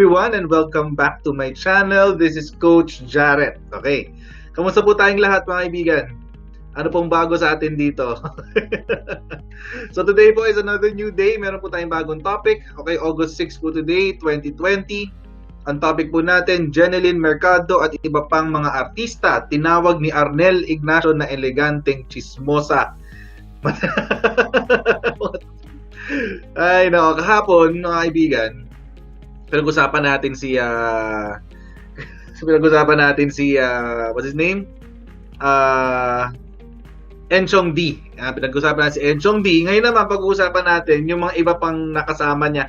everyone and welcome back to my channel. This is Coach Jarrett. Okay. Kamusta po tayong lahat mga kaibigan? Ano pong bago sa atin dito? so today po is another new day. Meron po tayong bagong topic. Okay, August 6 po today, 2020. Ang topic po natin, Jeneline Mercado at iba pang mga artista. Tinawag ni Arnel Ignacio na eleganteng chismosa. Ay, no, kahapon, mga kaibigan, pinag-usapan natin si uh, pinag-usapan natin si uh, what's his name? Uh, Enchong D. Uh, pinag-usapan natin si Enchong D. Ngayon naman pag-uusapan natin yung mga iba pang nakasama niya.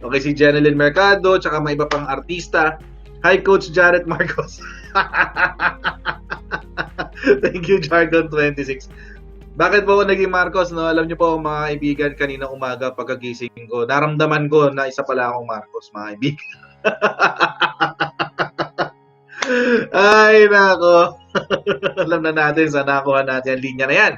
Okay, si Jeneline Mercado, tsaka mga iba pang artista. Hi, Coach Jared Marcos. Thank you, Jargon26. Bakit po ako naging Marcos? No? Alam niyo po mga kaibigan, kanina umaga pagkagising ko, naramdaman ko na isa pala akong Marcos, mga kaibigan. Ay, nako. Alam na natin sa nakuha natin ang linya na yan.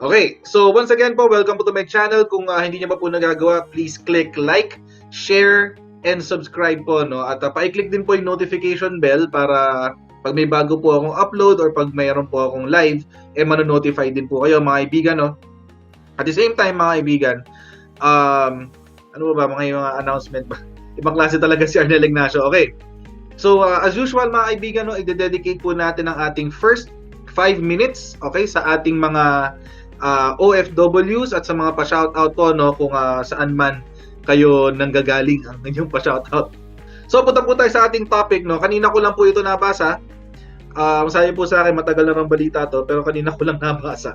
Okay, so once again po, welcome po to my channel. Kung uh, hindi niyo pa po nagagawa, please click like, share, and subscribe po. No? At uh, pa-click din po yung notification bell para pag may bago po akong upload or pag mayroon po akong live, eh manonotify din po kayo mga kaibigan. No? At the same time mga kaibigan, um, ano ba mga, mga announcement ba? Ibang klase talaga si Arnel Ignacio. Okay, So, uh, as usual mga kaibigan, no, i-dedicate po natin ang ating first 5 minutes, okay, sa ating mga uh, OFWs at sa mga pa-shoutout po, no, kung uh, saan man kayo nanggagaling ang inyong pa-shoutout. So, punta po tayo sa ating topic, no. Kanina ko lang po ito nabasa. Uh, masabi po sa akin, matagal na ng balita to, pero kanina ko lang nabasa.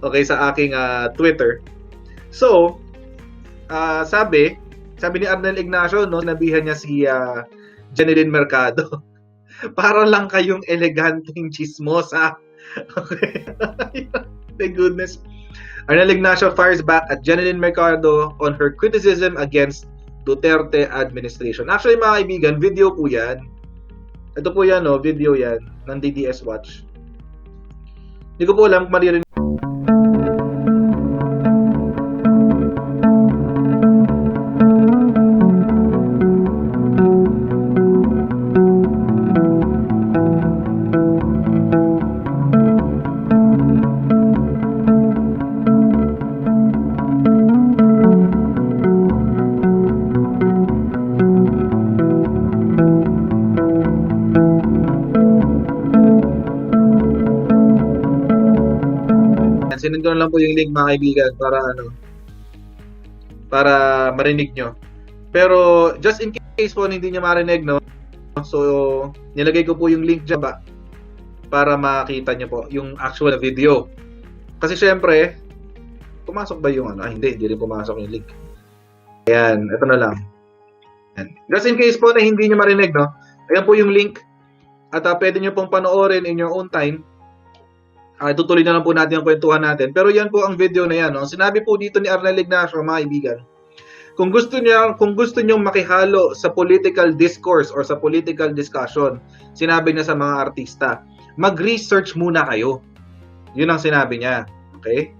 Okay, sa aking uh, Twitter. So, uh, sabi, sabi ni Arnel Ignacio, no, nabihan niya si uh, Jeneline Mercado. Para lang kayong eleganteng chismosa. Okay. Thank goodness. Arnel Ignacio fires back at Jeneline Mercado on her criticism against Duterte administration. Actually, mga kaibigan, video po yan. Ito po yan, no? video yan ng DDS Watch. Hindi ko po alam kung maririnig ko lang po yung link mga kaibigan para ano para marinig nyo. Pero just in case po hindi niya marinig no. So nilagay ko po yung link diyan ba para makita niyo po yung actual video. Kasi syempre pumasok ba yung ano? Ah, hindi, hindi rin pumasok yung link. Ayan, ito na lang. Ayan. Just in case po na hindi niyo marinig no. Ayan po yung link at uh, pwede niyo pong panoorin in your own time Uh, tutuloy na lang po natin ang kwentuhan natin. Pero yan po ang video na yan. No? Sinabi po dito ni Arnel Ignacio, mga kaibigan, kung gusto niya, kung gusto niyo makihalo sa political discourse or sa political discussion, sinabi niya sa mga artista, mag-research muna kayo. Yun ang sinabi niya. Okay?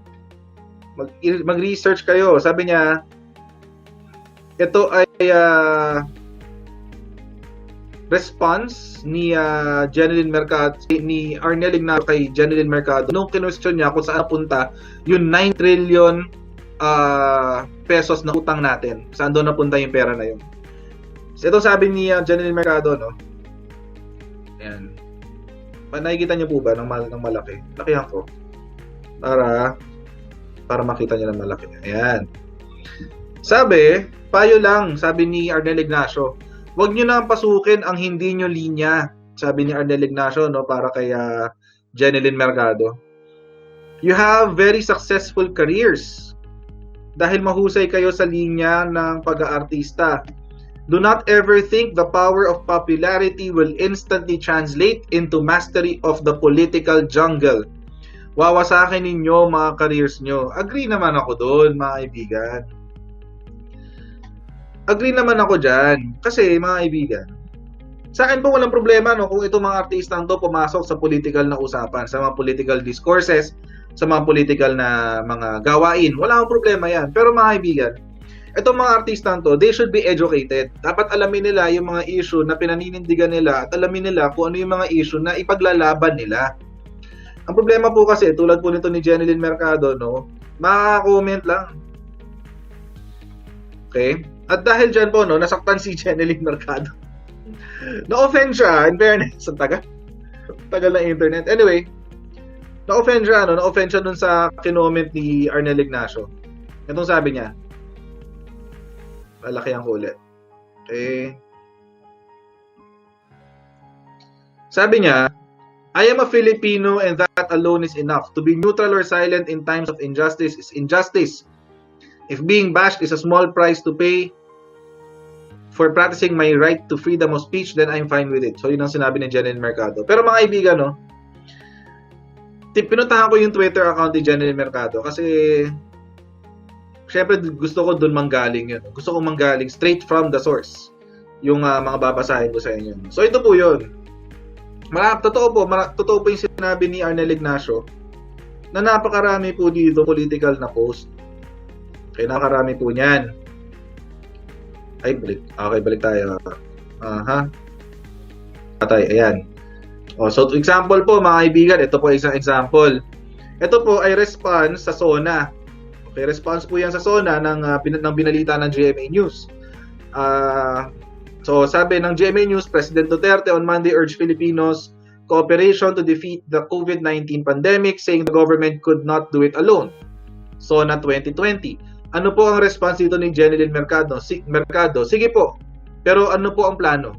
Mag, mag-research kayo. Sabi niya, ito ay uh, response ni uh, Jeneline Mercado, ni Arnel Ignacio kay Jeneline Mercado nung kinwestiyon niya kung saan napunta yung 9 trillion uh, pesos na utang natin. Saan doon napunta yung pera na yun. So, ito sabi ni uh, Jeneline Mercado, no? Ayan. Nakikita niyo po ba ng, mal ng malaki? Lakihan ko. Para para makita niyo ng malaki. Ayan. Sabi, payo lang, sabi ni Arnel Ignacio, Huwag nyo na pasukin ang hindi nyo linya, sabi ni Arnel Ignacio, no, para kay uh, Jeneline Mercado. You have very successful careers dahil mahusay kayo sa linya ng pag-aartista. Do not ever think the power of popularity will instantly translate into mastery of the political jungle. Wawasakin ninyo mga careers nyo. Agree naman ako doon, mga kaibigan agree naman ako dyan. Kasi, mga kaibigan, sa akin po walang problema no, kung itong mga artistang to pumasok sa political na usapan, sa mga political discourses, sa mga political na mga gawain. Wala akong problema yan. Pero mga kaibigan, Itong mga artista to, they should be educated. Dapat alamin nila yung mga issue na pinaninindigan nila at alamin nila kung ano yung mga issue na ipaglalaban nila. Ang problema po kasi, tulad po nito ni Jeneline Mercado, no, makaka-comment lang. Okay? At dahil dyan po, no, nasaktan si Jeneline Mercado. Na-offend siya, in fairness, ang tagal. Tagal ng internet. Anyway, na-offend siya, no? na-offend siya dun sa kinoment ni Arnel Ignacio. Itong sabi niya, lalaki ang ulit. Okay. Sabi niya, I am a Filipino and that alone is enough. To be neutral or silent in times of injustice is injustice. If being bashed is a small price to pay for practicing my right to freedom of speech, then I'm fine with it. So, yun ang sinabi ni Jeneline Mercado. Pero mga kaibigan, no, pinuntahan ko yung Twitter account ni Jeneline Mercado kasi syempre gusto ko doon manggaling yun. Gusto ko manggaling straight from the source yung uh, mga babasahin ko sa inyo. So, ito po yun. Mara, totoo po, mara, totoo po yung sinabi ni Arnel Ignacio na napakarami po dito political na post. Kaya napakarami po niyan. Ay, balik. Okay, balik tayo. Aha. Patay, ayan. O, so, example po, mga kaibigan, ito po isang example. Ito po ay response sa SONA. Okay, response po yan sa SONA ng, uh, ng binalita ng GMA News. Uh, So sabi ng GMA News, President Duterte on Monday urged Filipinos cooperation to defeat the COVID-19 pandemic, saying the government could not do it alone. SONA 2020. Ano po ang response dito ni Jeneline Mercado? Si Mercado, sige po. Pero ano po ang plano?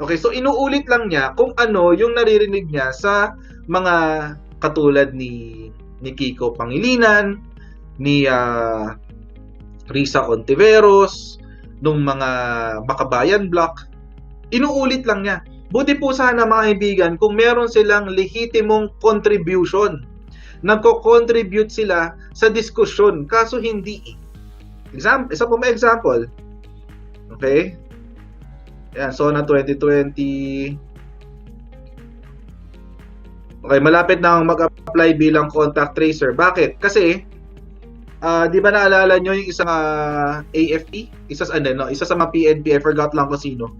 Okay, so inuulit lang niya kung ano yung naririnig niya sa mga katulad ni ni Kiko Pangilinan, ni uh, Risa Ontiveros, nung mga makabayan block, inuulit lang niya. Buti po sana mga kaibigan kung meron silang lehitimong contribution. Nagko-contribute sila sa diskusyon, kaso hindi. Example, isa po may example. Okay? Yan, SONA 2020. Okay, malapit na mag-apply bilang contact tracer. Bakit? Kasi uh, di ba naalala nyo yung isang uh, AFP? Isa sa, ano, no? isa sa mga PNP, I forgot lang kung sino.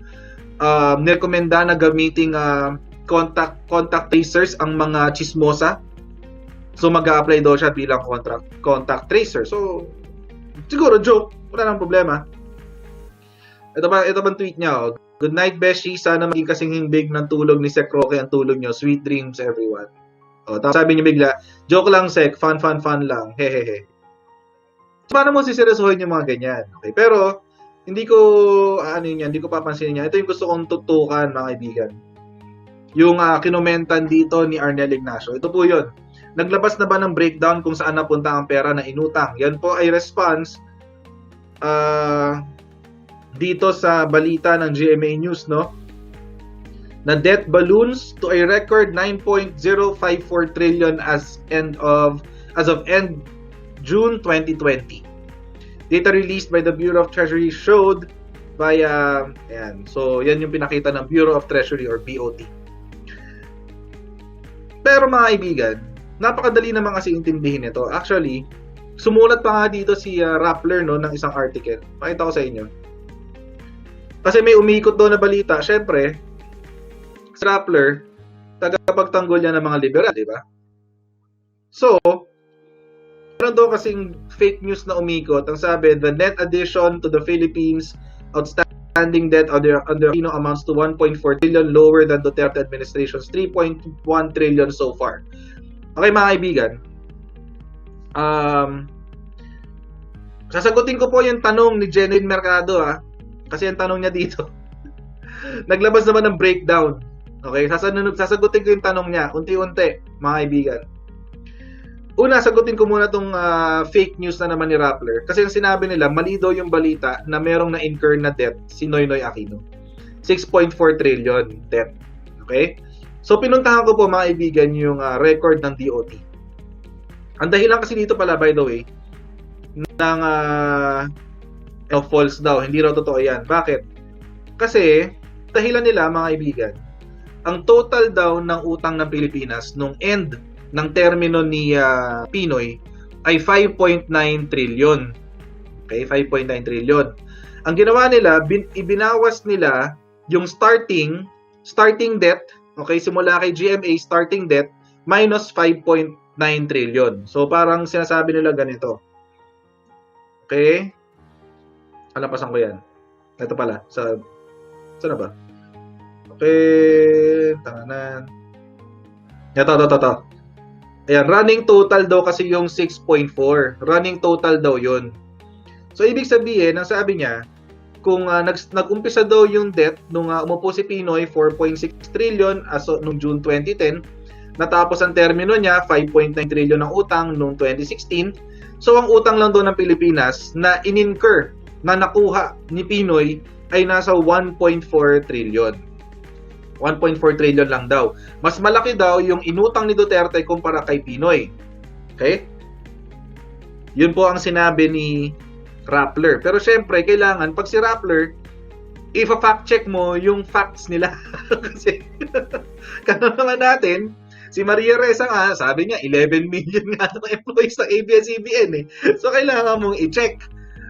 Uh, nirekomenda na gamiting uh, contact contact tracers ang mga chismosa. So mag-a-apply daw siya bilang contact contact tracer. So siguro joke, wala nang problema. Ito ba ito bang tweet niya? Oh. Good night, Beshi. Sana maging kasing himbig ng tulog ni Sek Roque ang tulog niyo. Sweet dreams, everyone. Oh, tapos sabi niya bigla, joke lang, Sek. Fun, fun, fun lang. Hehehe paano mo siseryosohin yung mga ganyan? Okay, pero hindi ko ano yun, hindi ko papansinin niya. Ito yung gusto kong tutukan mga kaibigan. Yung uh, kinomentan dito ni Arnel Ignacio. Ito po 'yon. Naglabas na ba ng breakdown kung saan napunta ang pera na inutang? Yan po ay response uh, dito sa balita ng GMA News, no? Na debt balloons to a record 9.054 trillion as end of as of end June 2020. Data released by the Bureau of Treasury showed via, ayan, so yan yung pinakita ng Bureau of Treasury or BOT. Pero mga kaibigan, napakadali naman kasi intindihin ito. Actually, sumulat pa nga dito si uh, Rappler no, ng isang article. Pakita ko sa inyo. Kasi may umikot doon na balita. Siyempre, si Rappler, tagapagtanggol niya ng mga liberal, di ba? So, meron daw kasing fake news na umikot. Ang sabi, the net addition to the Philippines outstanding debt under under Aquino amounts to 1.4 trillion lower than Duterte administration's 3.1 trillion so far. Okay mga kaibigan. Um, sasagutin ko po yung tanong ni Jeneline Mercado ah. Kasi yung tanong niya dito. Naglabas naman ng breakdown. Okay, sasagutin ko yung tanong niya, unti-unti, mga kaibigan. Una, sagutin ko muna tong uh, fake news na naman ni Rappler. Kasi yung sinabi nila, mali daw yung balita na merong na-incur na debt si Noynoy Aquino. 6.4 trillion debt. Okay? So, pinuntahan ko po mga ibigan yung uh, record ng DOT. Ang dahilan kasi dito pala, by the way, ng uh, oh, false daw. Hindi raw totoo yan. Bakit? Kasi, dahilan nila mga ibigan, ang total daw ng utang ng Pilipinas nung end ng termino ni uh, Pinoy ay 5.9 trillion. Okay, 5.9 trillion. Ang ginawa nila, bin, ibinawas nila yung starting starting debt, okay, simula kay GMA starting debt minus 5.9 trillion. So parang sinasabi nila ganito. Okay? Alapasan ko 'yan. Ito pala sa Saan na ba? Okay, tanganan. Ito, ito, ito, ito. Ayan, running total daw kasi yung 6.4. Running total daw yun. So, ibig sabihin, ang sabi niya, kung uh, nag, nag-umpisa daw yung debt nung uh, umupo si Pinoy, 4.6 trillion as of nung June 2010, natapos ang termino niya, 5.9 trillion ng utang noong 2016. So, ang utang lang doon ng Pilipinas na in-incur, na nakuha ni Pinoy ay nasa 1.4 trillion. 1.4 trillion lang daw. Mas malaki daw yung inutang ni Duterte kumpara kay Pinoy. Okay? Yun po ang sinabi ni Rappler. Pero syempre, kailangan, pag si Rappler, if-fact check mo yung facts nila. Kasi, kano naman natin, si Maria Reza nga, sabi niya, 11 million nga ng employees ng ABS-CBN eh. So, kailangan mong i-check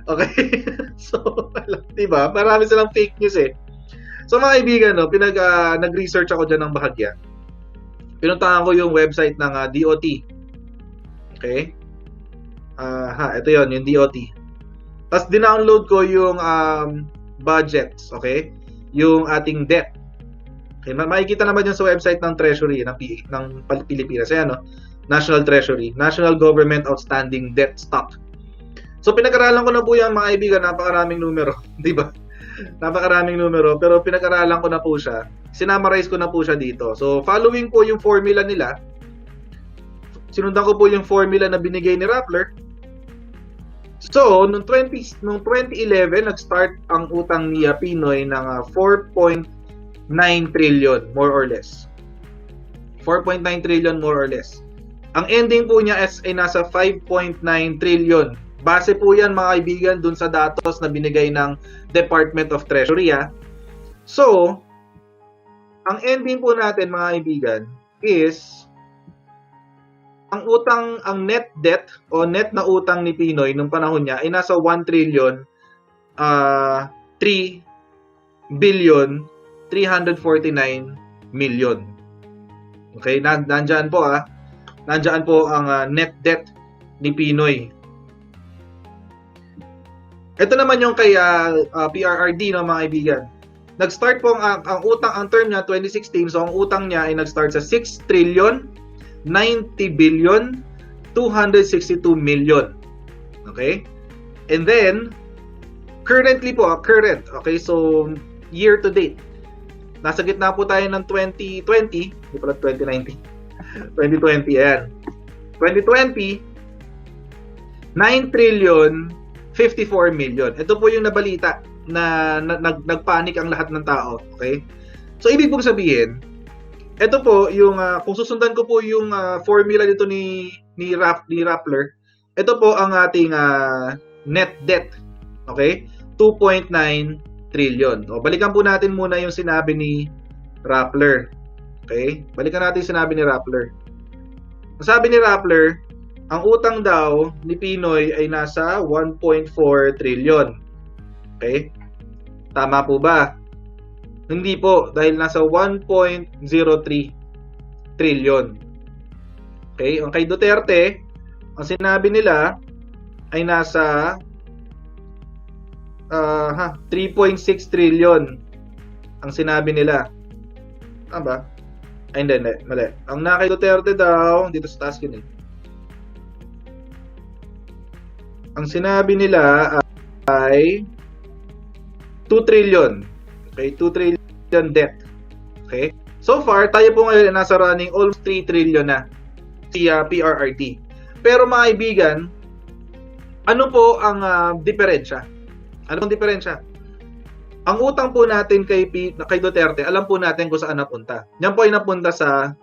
Okay? so, di ba? Marami silang fake news eh. So mga kaibigan, no, pinag, uh, nag-research ako dyan ng bahagya. Pinuntahan ko yung website ng uh, ah, DOT. Okay? Uh, ha, ito yon yung DOT. Tapos dinownload ko yung um, budgets, okay? Yung ating debt. Okay, makikita naman yun sa website ng Treasury ng, P- ng Pilipinas. Ayan, no? National Treasury, National Government Outstanding Debt Stock. So pinag-aralan ko na po yan mga kaibigan, napakaraming numero, di ba? Napakaraming numero, pero pinag-aralan ko na po siya. Sinamarize ko na po siya dito. So following po yung formula nila, sinundan ko po yung formula na binigay ni Rappler. So, noong 20 noong 2011 nag-start ang utang ni Pinoy ng uh, ah, 4.9 trillion more or less. 4.9 trillion more or less. Ang ending po niya is ay nasa 5.9 trillion Base po yan mga kaibigan dun sa datos na binigay ng Department of Treasury. Ha? So, ang ending po natin mga kaibigan is ang utang, ang net debt o net na utang ni Pinoy nung panahon niya ay nasa 1 trillion uh, 3 billion 349 million. Okay, nandyan po ah. Nandyan po ang uh, net debt ni Pinoy ito naman yung kay uh, uh, PRRD no mga kaibigan. Nag-start po ang, ang utang ang term niya 2016 so ang utang niya ay nag-start sa 6 trillion 90 billion 262 million. Okay? And then currently po, current, okay? So year to date. Nasa gitna po tayo ng 2020, hindi pala 2019. 2020 ayan. 2020 9 trillion 54 million. Ito po yung nabalita na, na nag, nagpanik ang lahat ng tao. Okay? So, ibig pong sabihin, ito po yung, uh, kung susundan ko po yung uh, formula dito ni, ni, Raff, ni Rappler, ito po ang ating uh, net debt. Okay? 2.9 trillion. O, balikan po natin muna yung sinabi ni Rappler. Okay? Balikan natin yung sinabi ni Rappler. Sabi ni Rappler, ang utang daw ni Pinoy ay nasa 1.4 trillion. Okay? Tama po ba? Hindi po, dahil nasa 1.03 trillion. Okay? Ang kay Duterte, ang sinabi nila ay nasa uh, ha, 3.6 trillion ang sinabi nila. Tama ba? Ay, hindi, hindi. Mali. Ang nakay Duterte daw, dito sa task yun eh. ang sinabi nila ay 2 trillion. Okay, 2 trillion debt. Okay? So far, tayo po ngayon nasa running almost 3 trillion na si uh, PRRD. Pero mga kaibigan, ano po ang uh, diferensya? Ano ang diferensya? Ang utang po natin kay, P, kay Duterte, alam po natin kung saan napunta. Yan po ay napunta sa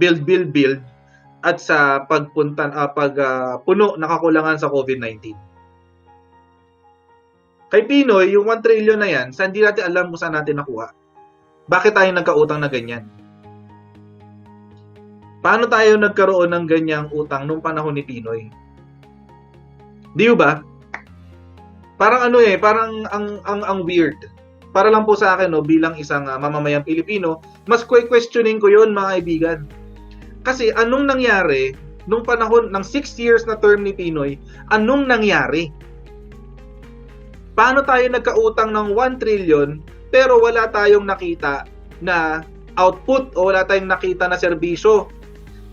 build, build, build at sa pagpunta uh, pag uh, puno na kakulangan sa COVID-19. Kay Pinoy, yung 1 trillion na yan, sa hindi natin alam kung saan natin nakuha. Bakit tayo nagkautang na ganyan? Paano tayo nagkaroon ng ganyang utang nung panahon ni Pinoy? Di ba? parang ano eh, parang ang ang ang weird. Para lang po sa akin no, bilang isang ah, mamamayang Pilipino, mas questioning ko 'yon mga kaibigan. Kasi anong nangyari nung panahon ng 6 years na term ni Pinoy, anong nangyari? Paano tayo nagkautang ng 1 trillion pero wala tayong nakita na output o wala tayong nakita na serbisyo?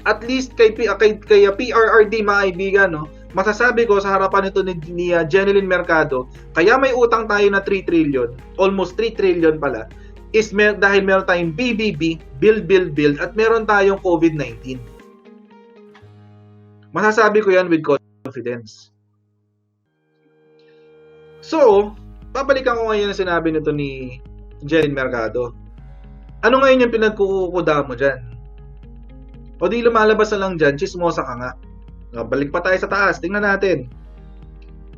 At least kay, kay, kay PRRD mga kaibigan, no, masasabi ko sa harapan nito ni, ni uh, Jeneline Mercado, kaya may utang tayo na 3 trillion, almost 3 trillion pala, is mer- dahil meron tayong BBB, build, build, build, at meron tayong COVID-19. Masasabi ko yan with confidence. So, babalikan ko ngayon ang sinabi nito ni Jeneline Mercado. Ano ngayon yung pinagkukuda mo dyan? O di lumalabas na lang dyan, chismosa ka nga. O, balik pa tayo sa taas, tingnan natin.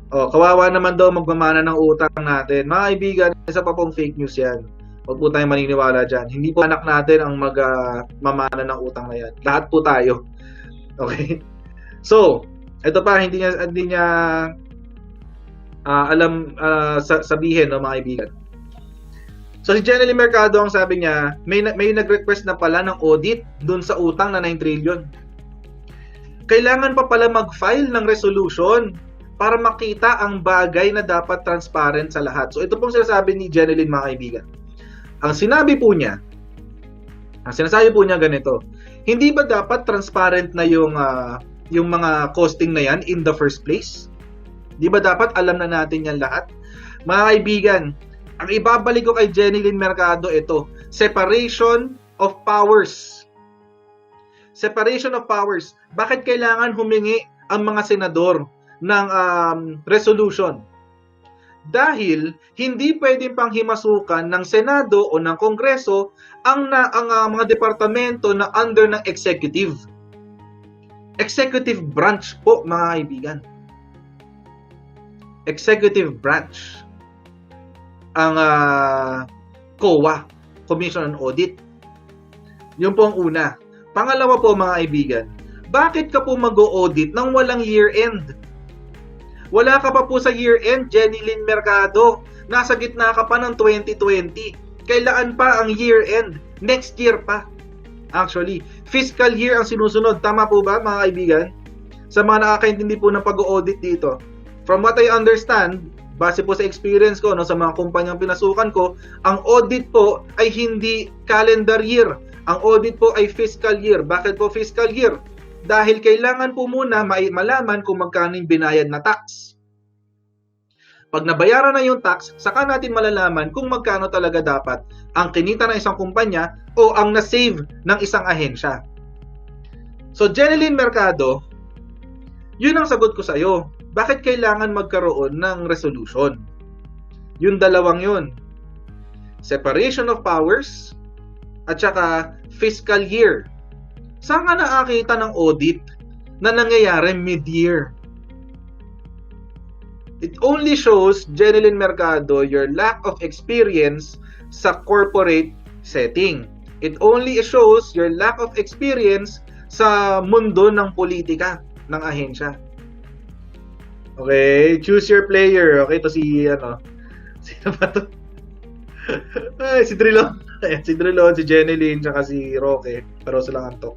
O, kawawa naman daw magmamana ng utang natin. Mga kaibigan, isa pa pong fake news yan. Huwag po tayong maniniwala dyan. Hindi po anak natin ang magmamana ng utang na yan. Lahat po tayo. Okay? So, ito pa, hindi niya, hindi niya ah, alam ah, sa, sabihin, no, mga kaibigan. So si Jenny Mercado ang sabi niya, may may nag-request na pala ng audit dun sa utang na 9 trillion. Kailangan pa pala mag-file ng resolution para makita ang bagay na dapat transparent sa lahat. So ito pong sinasabi ni Jeneline mga kaibigan. Ang sinabi po niya, ang sinasabi po niya ganito, hindi ba dapat transparent na yung ah, yung mga costing na yan in the first place? Di ba dapat alam na natin yan lahat? Mga kaibigan, ang ibabalik ko kay Jeneline Mercado ito, separation of powers. Separation of powers. Bakit kailangan humingi ang mga senador ng um, resolution? Dahil hindi pwedeng panghimasukan ng Senado o ng Kongreso ang, na, ang ah, mga departamento na under ng executive. Executive branch po mga kaibigan. Executive branch ang ah, COA, Commission on Audit. Yun po ang una. Pangalawa po mga kaibigan, bakit ka po mag-audit nang walang year-end? Wala ka pa po sa year-end, Jenny Lynn Mercado. Nasa gitna ka pa ng 2020. Kailan pa ang year-end? Next year pa. Actually, fiscal year ang sinusunod. Tama po ba mga kaibigan? Sa mga nakakaintindi po ng pag-audit dito. From what I understand, base po sa experience ko no sa mga kumpanyang pinasukan ko, ang audit po ay hindi calendar year. Ang audit po ay fiscal year. Bakit po fiscal year? Dahil kailangan po muna malaman kung magkano yung binayad na tax. Pag nabayaran na yung tax, saka natin malalaman kung magkano talaga dapat ang kinita ng isang kumpanya o ang na-save ng isang ahensya. So, Jeneline Mercado, yun ang sagot ko sa iyo. Bakit kailangan magkaroon ng resolution? Yung dalawang yun. Separation of powers at saka fiscal year. Saan ka nakakita ng audit na nangyayari mid-year? It only shows, Jeneline Mercado, your lack of experience sa corporate setting. It only shows your lack of experience sa mundo ng politika ng ahensya. Okay, choose your player. Okay, to si ano. Sino ba to? Ay, si Drilon. Ayan, si Drilon, si Jeneline, tsaka si Roque. Pero sila antok.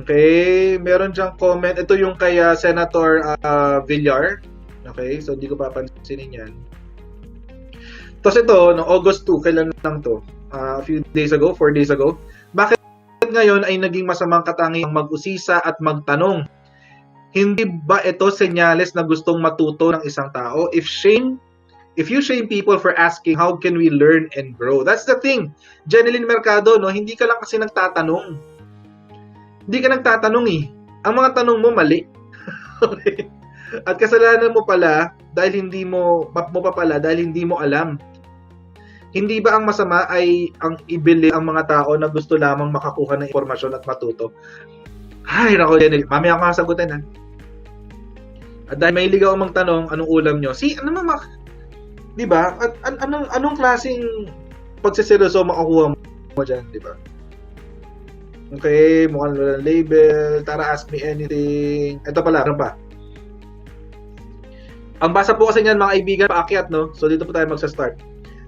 Okay, meron diyang comment. Ito yung kay ah, Senator ah, Villar. Okay, so hindi ko papansinin yan. Tapos ito, no, August 2, kailan lang to? Ah, a few days ago, 4 days ago. Bakit ngayon ay naging masamang katangiang mag-usisa at magtanong? Hindi ba ito senyales na gustong matuto ng isang tao? If shame, if you shame people for asking, how can we learn and grow? That's the thing. Jeneline Mercado, no, hindi ka lang kasi nagtatanong. Hindi ka nagtatanong eh. Ang mga tanong mo mali. At kasalanan mo pala dahil hindi mo mo pa pala dahil hindi mo alam. Hindi ba ang masama ay ang ibili ang mga tao na gusto lamang makakuha ng impormasyon at matuto? Ay, nako, Jenny. Mamaya ako sasagutin, ha? At dahil may ligaw magtanong, anong ulam nyo? Si, ano naman, di ba? At an- anong, anong klaseng pagsiseryoso makakuha mo dyan, di ba? Okay, mukhang walang label. Tara, ask me anything. Ito pala, ano pa? Ang basa po kasi niyan mga kaibigan, paakyat no. So dito po tayo magsa-start.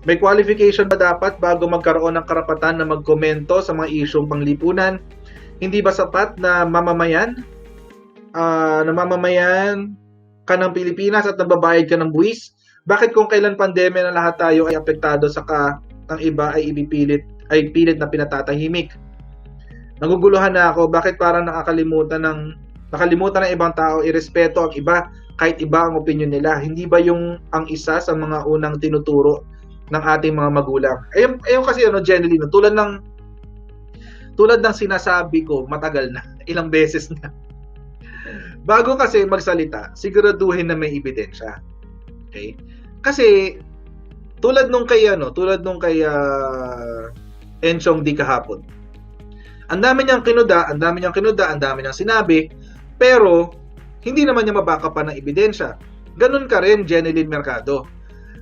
May qualification ba dapat bago magkaroon ng karapatan na magkomento sa mga isyong panglipunan? Hindi ba sapat na mamamayan? Uh, na mamamayan ka ng Pilipinas at nagbabayad ka ng buwis? Bakit kung kailan pandemya na lahat tayo ay apektado saka ang iba ay ibipilit ay pilit na pinatatahimik? Naguguluhan na ako bakit parang nakakalimutan ng nakalimutan ng ibang tao irespeto ang iba kahit iba ang opinion nila. Hindi ba yung ang isa sa mga unang tinuturo ng ating mga magulang? Ayun, ayun kasi ano, generally, no, tulad ng tulad ng sinasabi ko matagal na, ilang beses na. Bago kasi magsalita, siguraduhin na may ebidensya. Okay? Kasi tulad nung kay ano, tulad nung kay uh, Enchong Di kahapon. Ang dami niyang kinuda, ang dami niyang kinuda, ang dami niyang sinabi, pero hindi naman niya mabaka pa ng ebidensya. Ganun ka rin, Jeneline Mercado.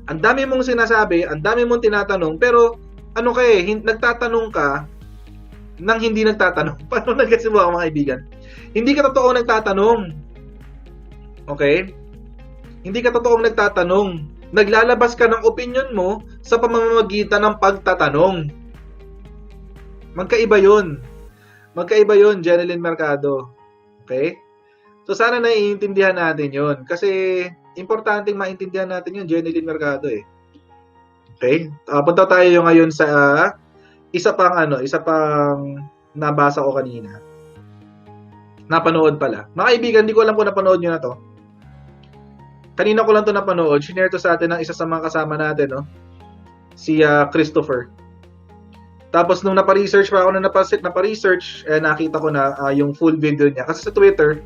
Ang dami mong sinasabi, ang dami mong tinatanong, pero ano ka eh, nagtatanong ka nang hindi nagtatanong. Paano mo mga kaibigan? Hindi ka totoo nagtatanong. Okay? Hindi ka totoong nagtatanong. Naglalabas ka ng opinion mo sa pamamagitan ng pagtatanong. Magkaiba yun. Magkaiba yun, Jeneline Mercado. Okay? So sana naiintindihan natin yun. Kasi importanteng maintindihan natin yun, Jeneline Mercado eh. Okay? Uh, punta tayo ngayon sa uh, isa pang ano, isa pang nabasa ko kanina. Napanood pala. Mga kaibigan, hindi ko alam kung napanood nyo na to. Kanina ko lang to napanood. Shinare to sa atin ng isa sa mga kasama natin, no? Si uh, Christopher. Tapos nung napa-research pa ako na napa-set napa-research, eh, nakita ko na uh, yung full video niya. Kasi sa Twitter,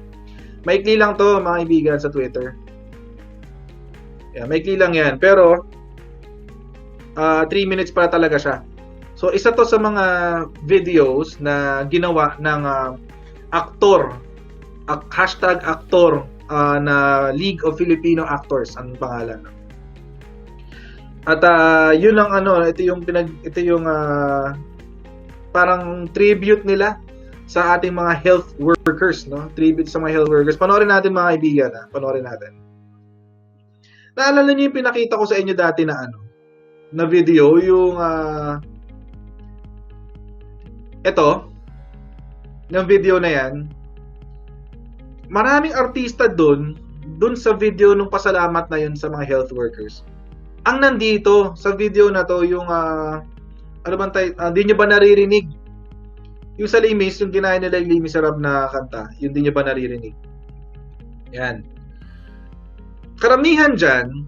maikli lang to mga kaibigan sa Twitter. Yeah, maikli lang yan. Pero, 3 uh, minutes para talaga siya. So, isa to sa mga videos na ginawa ng uh, aktor, ak- hashtag aktor uh, na League of Filipino Actors ang pangalan. At uh, yun ang ano, ito yung pinag ito yung uh, parang tribute nila sa ating mga health workers, no? Tribute sa mga health workers. Panoorin natin mga kaibigan, ha? Panoorin natin. Naalala niyo yung pinakita ko sa inyo dati na ano, na video, yung uh, ito, ng video na yan, maraming artista doon, doon sa video nung pasalamat na yun sa mga health workers ang nandito sa video na to yung uh, ano bang tayo, uh, di nyo ba naririnig? Yung sa Limis, yung ginaya nila yung Limis Arab na kanta, yun di nyo ba naririnig? Yan. Karamihan dyan,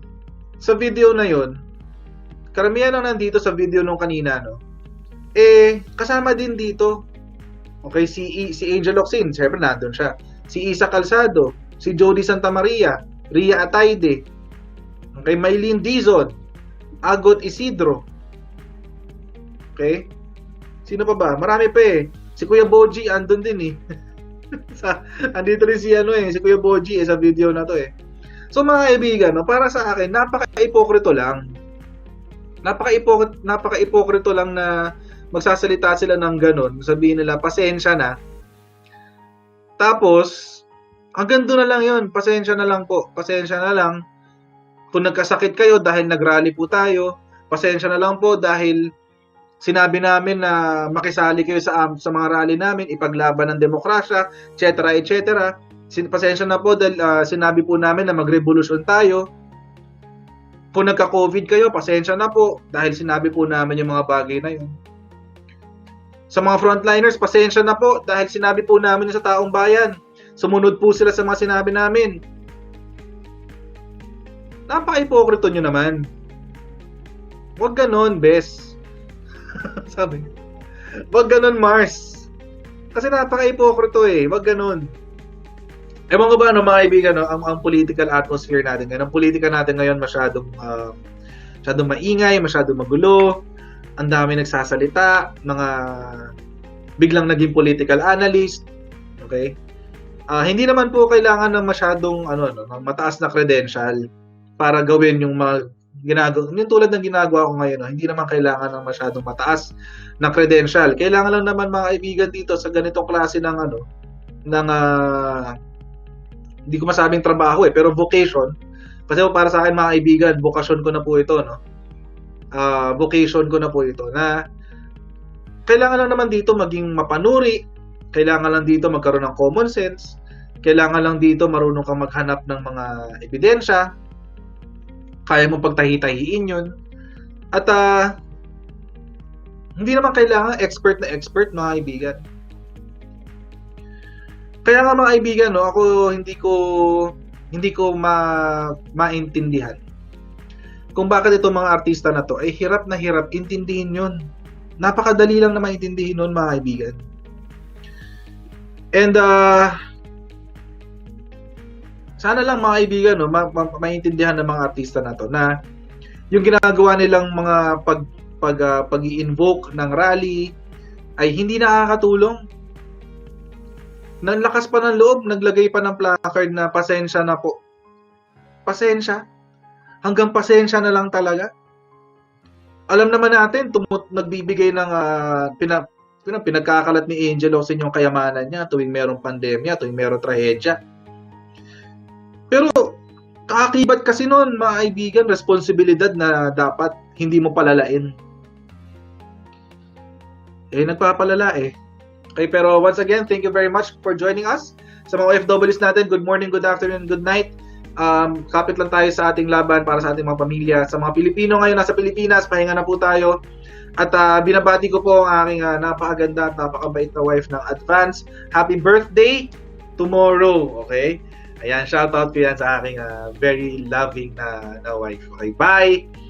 sa video na yon karamihan ang nandito sa video nung kanina, no? Eh, kasama din dito. Okay, si, si Angel Oxin, syempre nandun siya. Si Isa Calzado, si Jody Santa Maria, Ria Ataide, Okay, Maylin Dizon, Agot Isidro. Okay? Sino pa ba? Marami pa eh. Si Kuya Boji andun din eh. sa andito rin si ano eh, si Kuya Boji eh sa video na to eh. So mga kaibigan, no, para sa akin, napaka-ipokrito lang. Napaka-ipokrito, napaka-ipokrito lang na magsasalita sila ng ganun. Sabihin nila, pasensya na. Tapos, hanggang doon na lang yon Pasensya na lang po. Pasensya na lang kung nagkasakit kayo dahil nagrally po tayo, pasensya na lang po dahil sinabi namin na makisali kayo sa sa mga rally namin, ipaglaban ng demokrasya, etc. etc. Pasensya na po dahil uh, sinabi po namin na magrevolusyon tayo. Kung nagka-COVID kayo, pasensya na po dahil sinabi po namin yung mga bagay na yun. Sa mga frontliners, pasensya na po dahil sinabi po namin sa taong bayan. Sumunod po sila sa mga sinabi namin Napaka-ipokrito nyo naman. Huwag ganon, Bes. Sabi. Huwag ganon, Mars. Kasi napaka-ipokrito eh. Huwag ganon. Ewan ko ba, ano, mga kaibigan, no, ang, ang political atmosphere natin ngayon, ang politika natin ngayon masyadong, uh, masyadong maingay, masyadong magulo, ang dami nagsasalita, mga biglang naging political analyst, okay? Uh, hindi naman po kailangan ng masyadong ano no, ng mataas na credential para gawin yung mga ginagawa, yung tulad ng ginagawa ko ngayon, no? hindi naman kailangan ng masyadong mataas na credential. Kailangan lang naman mga kaibigan dito sa ganitong klase ng ano, ng uh, hindi ko masabing trabaho eh, pero vocation, Kasi para sa akin mga kaibigan, vocation ko na po ito, no? Ah, vocation ko na po ito na kailangan lang naman dito maging mapanuri, kailangan lang dito magkaroon ng common sense, kailangan lang dito marunong kang maghanap ng mga ebidensya, kaya mong pagtahi-tahiin yun. At ah, hindi naman kailangan expert na expert mga kaibigan. Kaya nga mga kaibigan, no, ako hindi ko hindi ko ma maintindihan kung bakit itong mga artista na to ay hirap na hirap intindihin yun. Napakadali lang na maintindihin nun mga kaibigan. And uh, sana lang mga kaibigan no, ma- ma- maintindihan ng mga artista na to na yung ginagawa nilang mga pag pag uh, pag-i-invoke ng rally ay hindi nakakatulong. Nanlakas pa ng loob, naglagay pa ng placard na pasensya na po. Pasensya. Hanggang pasensya na lang talaga. Alam naman natin, tumut nagbibigay ng uh, pina, pina, pinagkakalat ni Angel Locsin yung kayamanan niya tuwing merong pandemya, tuwing merong trahedya. Pero kaakibat kasi noon, mga kaibigan, responsibilidad na dapat hindi mo palalain. Eh, nagpapalala eh. Okay, pero once again, thank you very much for joining us. Sa mga OFWs natin, good morning, good afternoon, good night. Um, kapit lang tayo sa ating laban para sa ating mga pamilya. Sa mga Pilipino ngayon nasa Pilipinas, pahinga na po tayo. At uh, binabati ko po ang aking uh, napakaganda at napakabait na wife ng Advance. Happy birthday tomorrow, okay? Ayan, shout out ko yan sa aking uh, very loving na, na wife. Okay, bye!